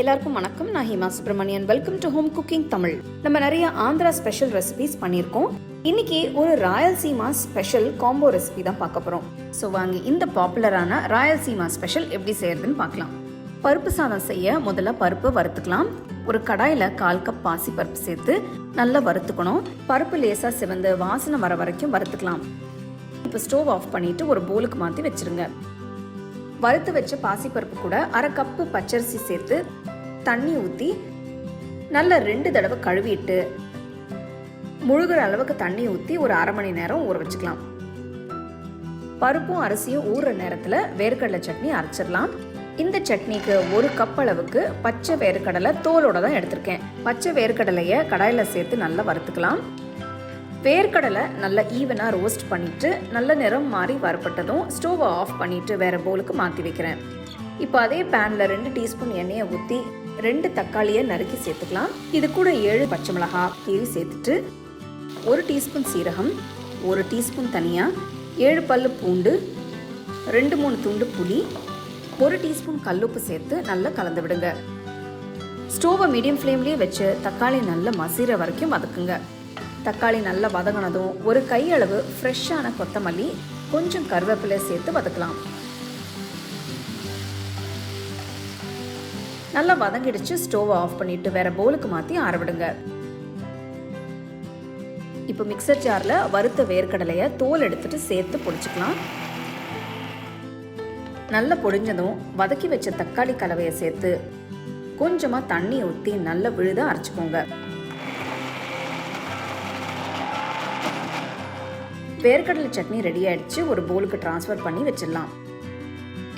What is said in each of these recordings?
எல்லாருக்கும் வணக்கம். நான் Hima Subramanian welcome to home cooking Tamil நம்ம நிறைய ஆந்திரா ஸ்பெஷல் ரெசிபிஸ் பண்ணியிருக்கோம். இன்னைக்கு ஒரு ராயல்சீமா ஸ்பெஷல் காம்போ ரெசிபி தான் பார்க்க போகிறோம் ஸோ வாங்க இந்த பாப்புலரான ராயல்சீமா ஸ்பெஷல் எப்படி செய்யறதுன்னு பார்க்கலாம். பருப்பு சாதம் செய்ய முதல்ல பருப்பு வறுத்துக்கலாம். ஒரு கடாயில் கால் கப் பாசி பருப்பு சேர்த்து நல்லா வறுத்துக்கணும். பருப்பு லேசாக சிவந்து வாசனை வர வரைக்கும் வறுத்துக்கலாம். இப்போ ஸ்டோவ் ஆஃப் பண்ணிட்டு ஒரு போலுக்கு மாற்றி வச்சிருங்க. வறுத்து வச்ச பாசிப்பருப்பு கூட அரை கப்பு பச்சரிசி சேர்த்து தண்ணி ஊற்றி நல்ல ரெண்டு தடவை கழுவிட்டு முழுகிற அளவுக்கு தண்ணி ஊற்றி ஒரு அரை மணி நேரம் ஊற வச்சுக்கலாம். பருப்பும் அரிசியும் ஊறுற நேரத்தில் வேர்க்கடலை சட்னி அரைச்சிடலாம். இந்த சட்னிக்கு ஒரு கப் அளவுக்கு பச்சை வேர்க்கடலை தோலோட தான் எடுத்திருக்கேன். பச்சை வேர்க்கடலையை கடாயில் சேர்த்து நல்லா வறுத்துக்கலாம். வேர்க்கடலை நல்லா ஈவனாக ரோஸ்ட் பண்ணிவிட்டு நல்ல நிறம் மாறி வரப்பட்டதும் ஸ்டோவை ஆஃப் பண்ணிவிட்டு வேறு பவுலுக்கு மாற்றி வைக்கிறேன். இப்போ அதே பேனில் ரெண்டு டீஸ்பூன் எண்ணெயை ஊற்றி ரெண்டு தக்காளியை நறுக்கி சேர்த்துக்கலாம். இது கூட ஏழு பச்சை மிளகாய் கீறி சேர்த்துட்டு ஒரு டீஸ்பூன் சீரகம் ஒரு டீஸ்பூன் தனியாக ஏழு பல்லு பூண்டு ரெண்டு மூணு துண்டு புளி ஒரு டீஸ்பூன் கல்லுப்பு சேர்த்து நல்லா கலந்து விடுங்க. ஸ்டோவை மீடியம் ஃப்ளேம்லேயே வச்சு தக்காளி நல்லா மசிற வரைக்கும் வதக்குங்க. தக்காளி நல்லா வதங்கினதும் ஒரு கையளவு ஃப்ரெஷ்ஷான கொத்தமல்லி கொஞ்சம் கருவேப்பிலை சேர்த்து வதக்கலாம். நல்லா வதங்கிடுச்சு ஸ்டோவை ஆஃப் பண்ணிட்டு வேற பவுலுக்கு மாற்றி ஆரவிடுங்க இப்போ மிக்சர் ஜாரில் வறுத்த வேர்க்கடலையை தோல் எடுத்துட்டு சேர்த்து பொடிச்சுக்கலாம். நல்லா பொடிஞ்சதும் வதக்கி வச்ச தக்காளி கலவையை சேர்த்து கொஞ்சமாக தண்ணி ஊற்றி நல்லா விழுத அரைச்சிக்கோங்க. வேர்க்கடலை சட்னி ரெடி ஆயிடுச்சு. ஒரு பவுலுக்கு ட்ரான்ஸ்ஃபர் பண்ணி வச்சிடலாம்.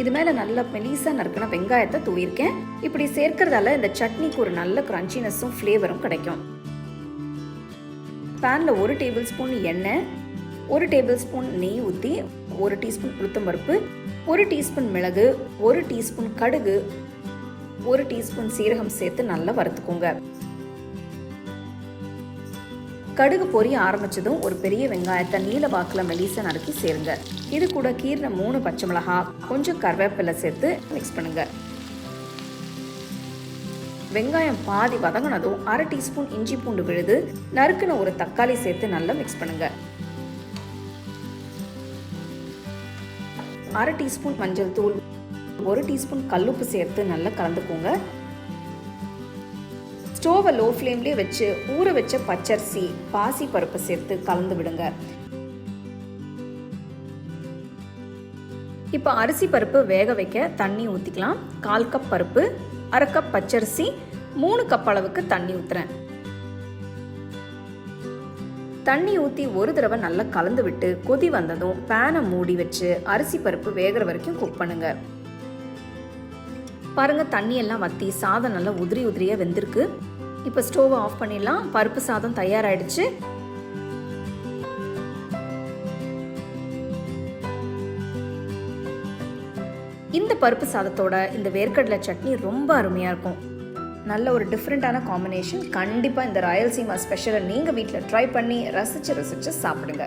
இது மேலே நல்ல மெலிசா நறுக்கின வெங்காயத்தை தூவிருக்கேன் இப்படி சேர்க்கறதால இந்த சட்னிக்கு ஒரு நல்ல கிரன்ச்சினஸும் ஃப்ளேவரும் கிடைக்கும். பேனில் ஒரு டேபிள் ஸ்பூன் எண்ணெய் ஒரு டேபிள் ஸ்பூன் நெய் ஊற்றி ஒரு டீஸ்பூன் உளுத்தம்பருப்பு ஒரு டீஸ்பூன் மிளகு ஒரு டீஸ்பூன் கடுகு ஒரு டீஸ்பூன் சீரகம் சேர்த்து நல்லா வறுத்துக்கோங்க. கடுகு பொரிய ஆரம்பிச்சதும் ஒரு பெரிய வெங்காயத்தை நீல வாக்கில் மெலிசா நறுக்கி சேருங்க. இது கூட கீரின மூணு பச்சை மிளகாய் கொஞ்சம் கருவேப்பிலை சேர்த்து மிக்ஸ் பண்ணுங்க. வெங்காயம் பாதி வதங்கினதும் அரை டீஸ்பூன் இஞ்சி பூண்டு விழுது நறுக்குன ஒரு தக்காளி சேர்த்து நல்லா மிக்ஸ் பண்ணுங்க. அரை டீஸ்பூன் மஞ்சள் தூள் ஒரு டீஸ்பூன் கல்லுப்பு சேர்த்து நல்லா கலந்துக்கோங்க. ஸ்டோவை லோ ஃப்ளேம்லேயே வச்சு ஊற வச்ச பச்சரிசி பாசி பருப்பு சேர்த்து கலந்து விடுங்க. இப்போ அரிசி பருப்பு வேக வைக்க தண்ணி ஊற்றிக்கலாம் கால் கப் பருப்பு அரை கப் பச்சரிசி மூணு கப் அளவுக்கு தண்ணி ஊற்றுறேன் தண்ணி ஊற்றி ஒரு தடவை நல்லா கலந்து விட்டு கொதி வந்ததும் பேனை மூடி வச்சு அரிசி பருப்பு வேகிற வரைக்கும் குக் பண்ணுங்க. பாருங்க தண்ணி எல்லாம் வத்தி சாதம் நல்லா உதிரி உதிரியாக வெந்திருக்கு. இப்போ ஸ்டோவை ஆஃப் பண்ணிடலாம். பருப்பு சாதம் தயாராகிடுச்சு இந்த பருப்பு சாதத்தோட இந்த வேர்க்கடலை சட்னி ரொம்ப அருமையாக இருக்கும். நல்ல ஒரு டிஃப்ரெண்ட்டான காம்பினேஷன் கண்டிப்பாக இந்த ராயல்சீமா ஸ்பெஷலை நீங்கள் வீட்டில் ட்ரை பண்ணி ரசித்து ரசித்து சாப்பிடுங்க.